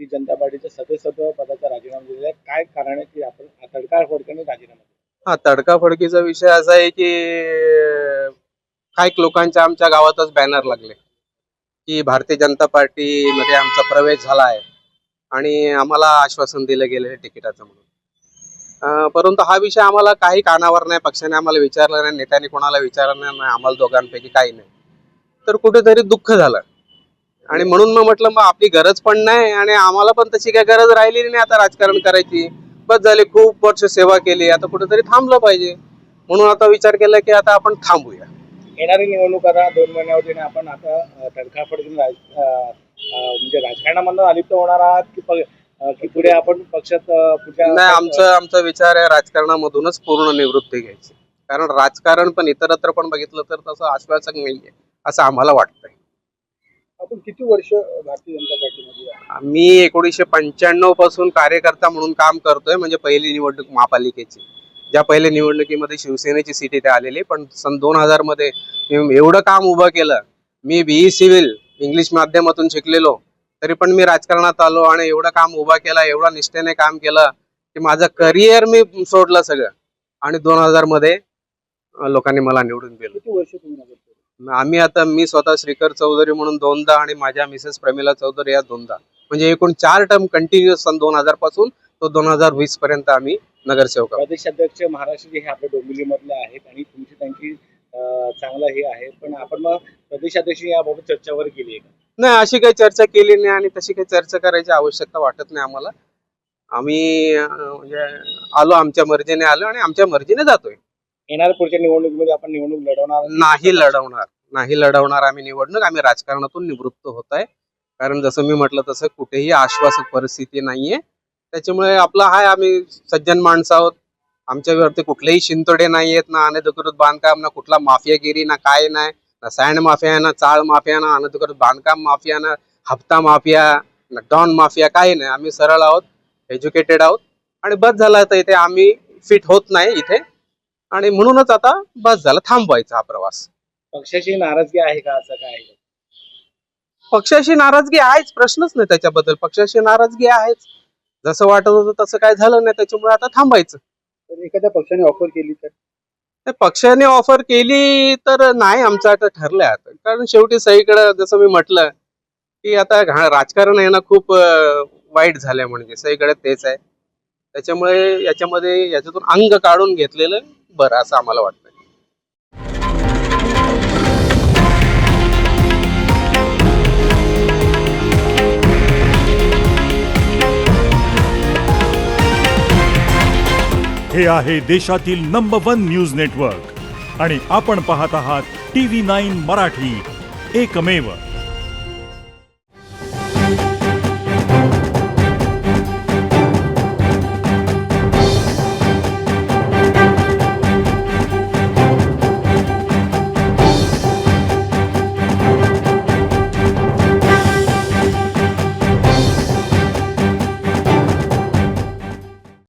भारतीय जनता पार्टीच्या सदस्यत्व पदाचा राजीनामा दिलेला आहे. काय कारण आहे की आपण तडकाफडकाने राजीनामा हा तडकाफडकीचा विषय असा आहे की काही लोकांच्या आमच्या गावातच बॅनर लागले. की भारतीय जनता पार्टी मध्ये आमचा प्रवेश झाला आहे. आणि आम्हाला आश्वासन दिलं गेलं आहे तिकिटाचं म्हणून. परंतु हा विषय आम्हाला काही कानावर नाही पक्षाने आम्हाला विचारलं नाही नेत्याने कोणाला विचारलं नाही आम्हाला दोघांपैकी काही नाही. तर कुठेतरी दुःख झालं. आणि म्हणून मग म्हटलं मग आपली गरज पण नाही आणि आम्हाला पण तशी काही गरज राहिलेली नाही आता राजकारण करायची. बस झाले खूप वर्ष सेवा केली. आता कुठेतरी थांबलं पाहिजे. म्हणून आता विचार केला की आता आपण थांबूया. येणारी निवडणूक आता दोन महिन्यावरती आपण आता राज अ, म्हणजे राजकारणामधून अलिप्त होणार आहात की की पुढे आपण पक्षात नाही आमचं आमचा विचार आहे राजकारणामधूनच पूर्ण निवृत्ती घ्यायची. कारण राजकारण पण इतरत्र पण बघितलं तर तसं आश्वासक नाहीये असं आम्हाला वाटतंय. आपण किती वर्ष भारतीय जनता पार्टीमध्ये आहे? मी एकोणीसशे पंच्याण्णवपासून कार्यकर्ता म्हणून काम करतोय म्हणजे पहिली निवडणूक महापालिकेची ज्या पहिल्या निवडणुकीमध्ये शिवसेनेची सीट इथे आलेली पण सन दोन हजारमध्ये मी एवढं काम उभं केलं मी बीई सिव्हिल इंग्लिश माध्यमातून शिकलेलो तरी पण मी राजकारणात आलो आणि एवढं काम उभा केला एवढा निष्ठेने काम केलं की माझं करिअर मी सोडलं सगळं आणि दोन हजारमध्ये अं, लोकांनी मला निवडून दिलं किती वर्ष तुम्ही नगर? आम्ही आता मी स्वतः श्रीकर चौधरी म्हणून दोनदा आणि माझ्या मिसेस प्रमिला चौधरी या दोनदा. म्हणजे एकूण चार टर्म कंटिन्युअस सन दोन हजारपासून तो दोन हजार वीस पर्यंत आम्ही नगरसेवक. प्रदेशाध्यक्ष महाराष्ट्र जे हे आपल्या डोंबिवली मधले आहेत आणि तुमची त्यांची चांगलं हे आहे. पण आपण मग प्रदेशाध्यक्ष याबाबत चर्चावर केली आहे का? नाही अशी काही चर्चा केली नाही आणि तशी काही चर्चा करायची आवश्यकता वाटत नाही आम्हाला. आम्ही म्हणजे आलो आमच्या मर्जीने आलो आणि आमच्या मर्जीने जातोय. येणार पुढच्या निवडणुकीमध्ये आपण निवडणूक लढवणार नाही लढवणार. नाही लढवणार आम्ही निवडणूक. आम्ही राजकारणातून निवृत्त होत आहे. कारण जसं मी म्हटलं तसं कुठेही आश्वासक परिस्थिती नाहीये. त्याच्यामुळे आपला हाय आम्ही सज्जन माणसं आहोत. आमच्यावरती कुठलेही शिंतोडे नाही आहेत ना अनधिकृत बांधकाम ना कुठला माफियागिरी ना काय नाही. ना सँड माफिया ना चाळ माफिया ना अनधिकृत बांधकाम माफिया ना हप्ता माफिया ना डॉन माफिया काही नाही. आम्ही सरळ आहोत एज्युकेटेड आहोत. आणि बस झाला तर इथे आम्ही फिट होत नाही इथे. आणि म्हणूनच आता बस झालं थांबवायचा हा प्रवास. पक्षाची नाराजगी आहे का असं काय? पक्षाशी नाराजगी आहेच प्रश्नच नाही त्याच्याबद्दल. पक्षाशी नाराजगी आहेच. जसं वाटत होतं तसं काय झालं नाही त्याच्यामुळे आता थांबायचं. तर एखाद्या पक्षाने ऑफर केली तर? नाही, पक्षाने ऑफर केली तर नाही आमचं आता ठरलंय आता. कारण शेवटी सगळीकडे जसं मी म्हटलं की आता घा- राजकारण आहे ना खूप अं, वाईट झालंय म्हणजे. सगळीकडे तेच आहे. त्याच्यामुळे याच्यामध्ये याच्यातून अंग काढून घेतलेलं बरं असं आम्हाला वाटतं हे आहे देशातील नंबर वन न्यूज नेटवर्क आणि आपण पाहत आहात टी व्ही नाईन मराठी. एकमेव